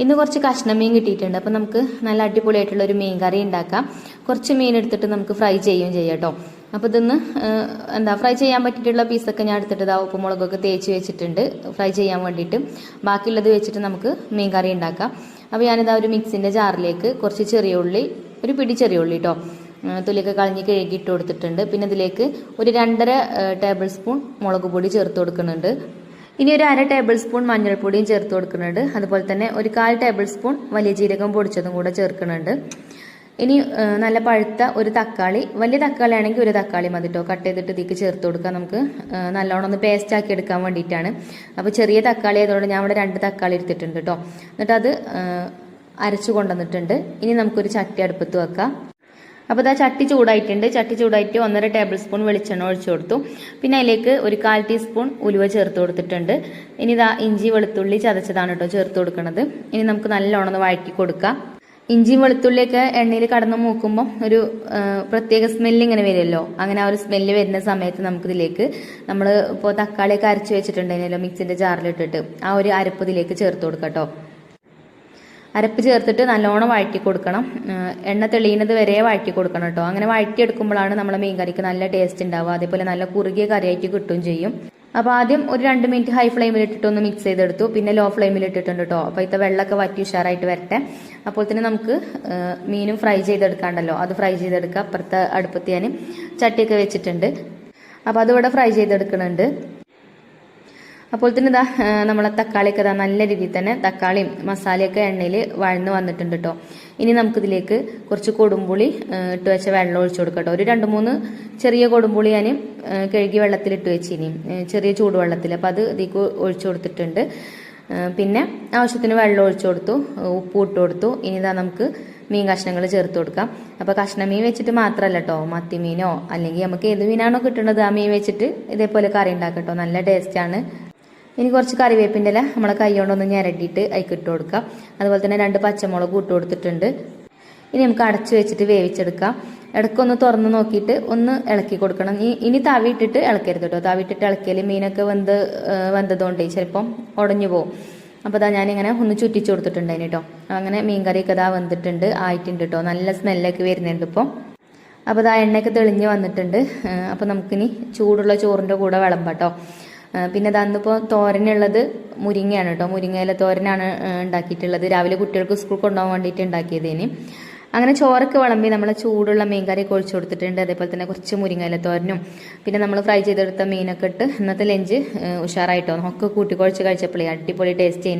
ഇന്ന് കുറച്ച് കഷ്ണം മീൻ കിട്ടിയിട്ടുണ്ട്. അപ്പം നമുക്ക് നല്ല അടിപൊളിയായിട്ടുള്ള ഒരു മീൻ കറി ഉണ്ടാക്കാം. കുറച്ച് മീൻ എടുത്തിട്ട് നമുക്ക് ഫ്രൈ ചെയ്യുകയും ചെയ്യാം കേട്ടോ. അപ്പോൾ ഇതൊന്ന് എന്താ ഫ്രൈ ചെയ്യാൻ പറ്റിയിട്ടുള്ള പീസൊക്കെ ഞാൻ എടുത്തിട്ട് ഇതാ ഉപ്പുമുളകൊക്കെ തേച്ച് വെച്ചിട്ടുണ്ട്. ഫ്രൈ ചെയ്യാൻ വേണ്ടിയിട്ട്. ബാക്കിയുള്ളത് വെച്ചിട്ട് നമുക്ക് മീൻ കറി ഉണ്ടാക്കാം. അപ്പോൾ ഞാനിതാ ഒരു മിക്സിന്റെ ജാറിലേക്ക് കുറച്ച് ചെറിയ ഉള്ളി ഒരു പിടി ചെറിയ ഉള്ളി കേട്ടോ തൊലിയൊക്കെ കളഞ്ഞ് കഴുകിയിട്ട് കൊടുത്തിട്ടുണ്ട്. പിന്നെ ഇതിലേക്ക് ഒരു രണ്ടര ടേബിൾ സ്പൂൺ മുളക് പൊടി ചേർത്ത് കൊടുക്കുന്നുണ്ട്. ഇനി ഒരു അര ടേബിൾ സ്പൂൺ മഞ്ഞൾപ്പൊടിയും ചേർത്ത് കൊടുക്കുന്നുണ്ട്. അതുപോലെ തന്നെ ഒരു കാൽ ടേബിൾ സ്പൂൺ വലിയ ജീരകം പൊടിച്ചതും കൂടെ ചേർക്കുന്നുണ്ട്. ഇനി നല്ല പഴുത്ത ഒരു തക്കാളി വലിയ തക്കാളി ആണെങ്കിൽ ഒരു തക്കാളി മതി കേട്ടോ കട്ട് ചെയ്തിട്ട് ഇതിലേക്ക് ചേർത്ത് കൊടുക്കാം നമുക്ക്. നല്ലോണം ഒന്ന് പേസ്റ്റ് ആക്കി എടുക്കാൻ വേണ്ടിയിട്ടാണ്. അപ്പോൾ ചെറിയ തക്കാളി ആയതുകൊണ്ട് ഞാൻ ഇവിടെ രണ്ട് തക്കാളി എടുത്തിട്ടുണ്ട് കേട്ടോ എന്നിട്ട് അത് അരച്ചു കൊണ്ടുവന്നിട്ടുണ്ട്. ഇനി നമുക്കൊരു ചട്ടി അടുപ്പത്ത് വെക്കാം. അപ്പോൾ ഇതാ ചട്ടി ചൂടായിട്ടുണ്ട്. ചട്ടി ചൂടായിട്ട് ഒന്നര ടേബിൾ സ്പൂൺ വെളിച്ചെണ്ണ ഒഴിച്ചു കൊടുത്തു. പിന്നെ അതിലേക്ക് ഒരു കാൽ ടീസ്പൂൺ ഉലുവ ചേർത്ത് കൊടുത്തിട്ടുണ്ട്. ഇനി ഇതാ ഇഞ്ചി വെളുത്തുള്ളി ചതച്ചതാണ് കേട്ടോ ചേർത്ത് കൊടുക്കുന്നത് ഇനി നമുക്ക് നല്ലോണം വഴറ്റി കൊടുക്കാം. ഇഞ്ചിയും വെളുത്തുള്ളിയൊക്കെ എണ്ണയിൽ കടന്ന് മൂക്കുമ്പോൾ ഒരു പ്രത്യേക സ്മെല്ല് ഇങ്ങനെ വരുമല്ലോ. അങ്ങനെ ആ ഒരു സ്മെല്ല് വരുന്ന സമയത്ത് നമുക്കിതിലേക്ക് നമ്മൾ ഇപ്പോൾ തക്കാളിയൊക്കെ അരച്ച് വെച്ചിട്ടുണ്ടായിരുന്നല്ലോ മിക്സിന്റെ ജാറിലിട്ടിട്ട്. ആ ഒരു അരപ്പ് ഇതിലേക്ക് ചേർത്ത് കൊടുക്കാം കേട്ടോ. അരപ്പ് ചേർത്തിട്ട് നല്ലോണം വഴറ്റി കൊടുക്കണം. എണ്ണ തെളിയുന്നത് വരെ വഴറ്റി കൊടുക്കണം കേട്ടോ അങ്ങനെ വഴറ്റിയെടുക്കുമ്പോഴാണ് നമ്മളെ മീൻ കറിക്ക് നല്ല ടേസ്റ്റ് ഉണ്ടാവുക അതേപോലെ നല്ല കുറുകിയ കറിയായിട്ട് കിട്ടുകയും ചെയ്യും. അപ്പോൾ ആദ്യം ഒരു രണ്ട് മിനിറ്റ് ഹൈ ഫ്ലെയിമിൽ ഇട്ടിട്ട് ഒന്ന് മിക്സ് ചെയ്തെടുത്തു. പിന്നെ ലോ ഫ്ലെയിമിൽ ഇട്ടിട്ടുണ്ട് കേട്ടോ അപ്പോൾ ഇത്തെ വെള്ളമൊക്കെ വറ്റി ഉഷാറായിട്ട് വരട്ടെ. അപ്പോൾ തന്നെ നമുക്ക് മീനും ഫ്രൈ ചെയ്തെടുക്കാണ്ടല്ലോ. അത് ഫ്രൈ ചെയ്തെടുക്കുക അപ്പുറത്തെ അടുപ്പത്ത് ചട്ടിയൊക്കെ വെച്ചിട്ടുണ്ട്. അപ്പോൾ അതിവിടെ ഫ്രൈ ചെയ്തെടുക്കുന്നുണ്ട് അപ്പോൾ തന്നെ ഇതാ നമ്മളെ തക്കാളിയൊക്കെ ഇതാ നല്ല രീതിയിൽ തന്നെ തക്കാളിയും മസാലയൊക്കെ എണ്ണയിൽ വഴന്ന് വന്നിട്ടുണ്ട് കേട്ടോ ഇനി നമുക്കിതിലേക്ക് കുറച്ച് കൊടുമ്പുളി ഇട്ട് വെച്ച വെള്ളം ഒഴിച്ചു കൊടുക്കട്ടോ. ഒരു രണ്ട് മൂന്ന് ചെറിയ കൊടുമ്പുളി ഞാൻ കഴുകി വെള്ളത്തിൽ ഇട്ട് വെച്ചിനി. ചെറിയ ചൂടുവെള്ളത്തിൽ. അപ്പോൾ അത് ഇതിലേക്ക് ഒഴിച്ചു കൊടുത്തിട്ടുണ്ട്. പിന്നെ ആവശ്യത്തിന് വെള്ളം ഒഴിച്ചു കൊടുത്തു ഉപ്പ് ഇട്ട് കൊടുത്തു. ഇനി ഇതാ നമുക്ക് മീൻ കഷ്ണങ്ങൾ ചേർത്ത് കൊടുക്കാം. അപ്പോൾ കഷ്ണ മീൻ വെച്ചിട്ട് മാത്രമല്ല കേട്ടോ മത്തി മീനോ അല്ലെങ്കിൽ നമുക്ക് ഏത് മീനാണോ കിട്ടുന്നത് ആ മീൻ വെച്ചിട്ട് ഇതേപോലെ കറി ഉണ്ടാക്കട്ടോ. നല്ല ടേസ്റ്റാണ്. ഇനി കുറച്ച് കറിവേപ്പിന്റെ ഇല നമ്മളെ കൈ കൊണ്ടൊന്ന് ഞരട്ടിയിട്ട് അതിക്ക് ഇട്ട് കൊടുക്കാം. അതുപോലെ തന്നെ രണ്ട് പച്ചമുളക് ഇട്ട് കൊടുത്തിട്ടുണ്ട്. ഇനി നമുക്ക് അടച്ചു വെച്ചിട്ട് വേവിച്ചെടുക്കാം. ഇടയ്ക്കൊന്ന് തുറന്ന് നോക്കിയിട്ട് ഒന്ന് ഇളക്കി കൊടുക്കണം. ഇനി തവി ഇട്ടിട്ട് ഇളക്കരുത് കേട്ടോ. തവി ഇട്ടിട്ട് ഇളക്കിയാൽ മീനൊക്കെ വെന്ത് വെന്തതുകൊണ്ടേ ചിലപ്പം ഉടഞ്ഞു പോകും അപ്പോൾ അതാ ഞാനിങ്ങനെ ഒന്ന് ചുറ്റിച്ചു കൊടുത്തിട്ടുണ്ടായിന് കേട്ടോ. അങ്ങനെ മീൻ കറിയൊക്കെ ഇതാ വെന്തിട്ടുണ്ട് ആയിട്ടുണ്ട് കേട്ടോ. നല്ല സ്മെല്ലൊക്കെ വരുന്നുണ്ട് ഇപ്പോൾ അപ്പോൾ ഇതാ എണ്ണയൊക്കെ തെളിഞ്ഞ് വന്നിട്ടുണ്ട്. അപ്പോൾ നമുക്കിനി ചൂടുള്ള ചോറിന്റെ കൂടെ വിളമ്പാട്ടോ പിന്നെ അതന്നിപ്പോൾ തോരനുള്ളത് മുരിങ്ങയാണ് കേട്ടോ. മുരിങ്ങയില തോരനാണ് ഉണ്ടാക്കിയിട്ടുള്ളത്. രാവിലെ കുട്ടികൾക്ക് സ്കൂൾ കൊണ്ടുപോകാൻ വേണ്ടിയിട്ട് ഉണ്ടാക്കിയതിന്. അങ്ങനെ ചോറൊക്കെ വിളമ്പി നമ്മൾ ചൂടുള്ള മീൻ കറി കൊടുത്തിട്ടുണ്ട്. അതേപോലെ തന്നെ കുറച്ച് മുരിങ്ങയില തോരനും. പിന്നെ നമ്മൾ ഫ്രൈ ചെയ്തെടുത്ത മീനൊക്കെ ഇട്ട് ഇന്നത്തെ ലഞ്ച് ഉഷാറായിട്ടോ. ഒക്കെ കൂട്ടി കുഴച്ച് കഴിച്ചപ്പോഴേ അടിപൊളി ടേസ്റ്റ്